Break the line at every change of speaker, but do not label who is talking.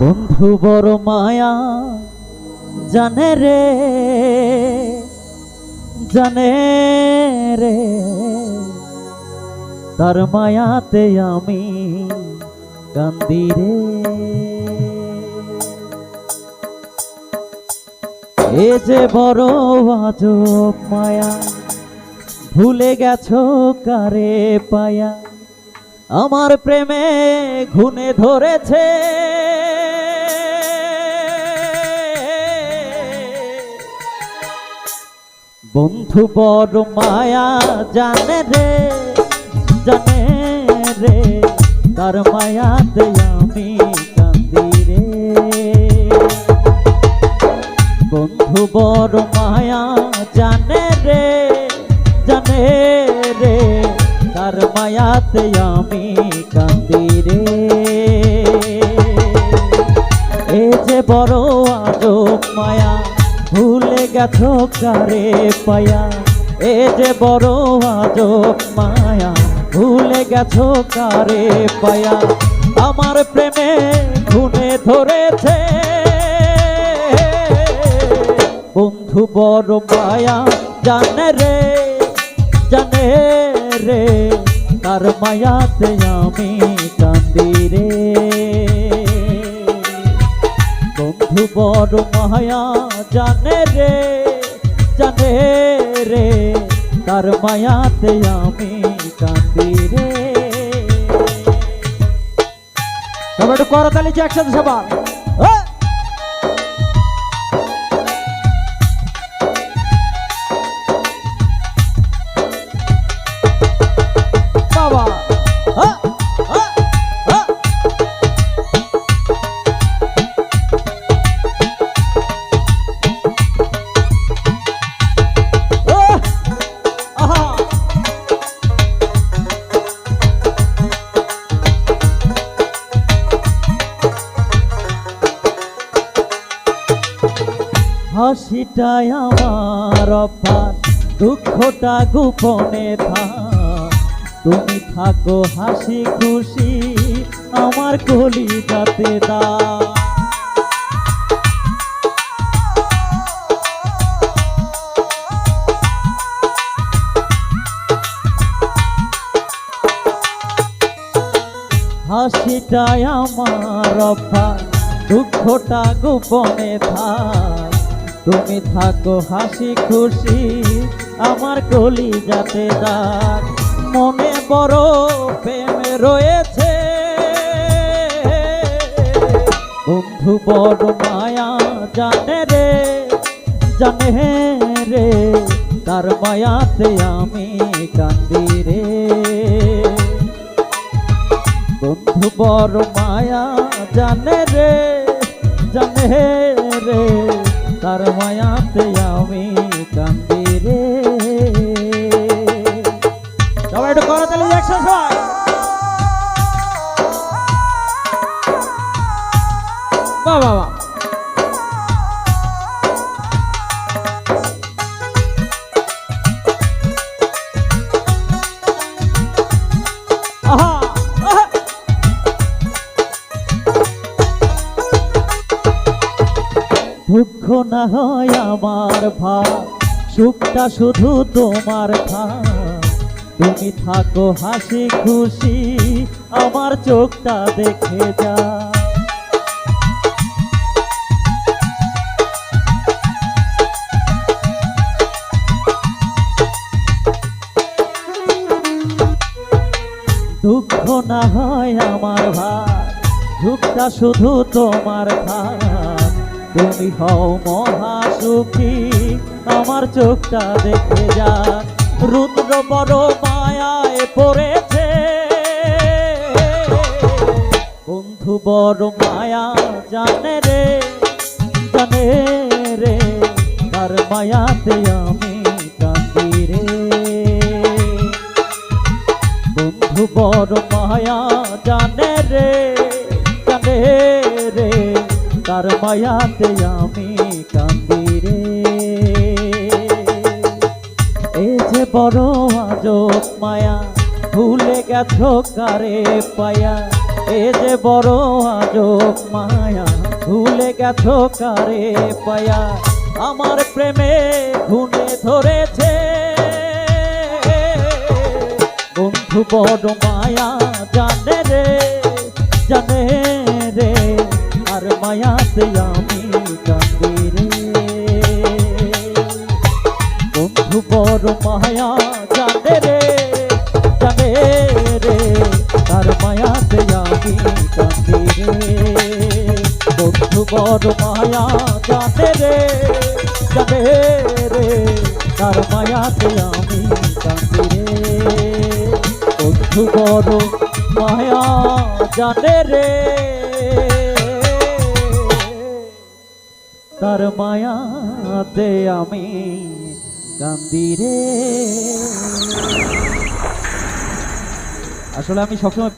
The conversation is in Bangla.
বন্ধু বড় মায়া জানে রে জানে রে। তার মায়াতে আমি কান্দি রে। এ যে বড় আজব মায়া, ভুলে গেছো কারে পায়া? আমার প্রেমে ঘুনে ধরেছে। বন্ধু বড় মায়া জানে রে জানে রে, তার মায়াতে আমি কান্দি রে। বন্ধু বড় মায়া জানে রে জানে রে, তার মায়াতে আমি কান্দি রে। এ যে বড় আজব কারে পায়া, এ যে বড় আজব মায়া, ভুলে গেছো কারে পায়া। আমার প্রেমে ঘুনে ধরেছে। বন্ধু বড় মায়া, জানে রে জানে রে, তার মায়াতে আমি কান্দি রে। বন্ধু বড় মায়া, জানে রে মায়াতে আমি কান্দি রে।
তবে একটু করতালি যে একসাথে সবার
হাসিটাই আমার অভ্যাস দুঃখটা গোপনে থাক। তুমি থাকো হাসি খুশি, আমার কলি যাতে দা। হাসিটাই আমার অভ্যাস দুঃখটা গোপনে থাক। তুমি থাকো হাসি খুশি, আমার কলি যাতে যাক মনে বড় প্রেম রয়েছে। বন্ধু বড় মায়া জানে রে জানে রে, তার মায়াতে আমি কান্দি রে। বন্ধু বড় মায়া জানে রে জানে রে তার মায়াতে আমি কান্দি দুঃখ না হয় আমার ভা সুখটা শুধু তোমার ভাব তুমি থাকো হাসি খুশি, আমার চোখটা দেখে যা। দুঃখ না হয় আমার ভাই দুঃখটা শুধু তোমার ভাই তুমি হও মহা সুখী, আমার চোখটা দেখে যা। রুদ্র বড় মায়ায় পড়েছে। বন্ধু বড় মায়া জানে রে জানে রে, তার মায়াতে আমি কান্দি রে। বন্ধু বড় মায়া জানে তার মায়াতে আমি কান্দি রে। এ যে বড় আজব মায়া, ভুলে গেছো কারে পায়া? এ যে বড় আজব মায়া, ভুলে গেছো কারে পায়া? আমার প্রেমে ঘুনে ধরেছে। বন্ধু বড় মায়া জানে রে। আর মায়াতে আমি কান্দি রে বন্ধু বড় মায়া জানে রে জানে রে তার মায়াতে আমি কান্দি রে বন্ধু বড় মায়া জানে রে জানে রে তার মায়াতে আমি কান্দি রে বন্ধু বড় মায়া জানে রে তার মায়াতে আমি কান্দি রে। আসলে আমি সবসময়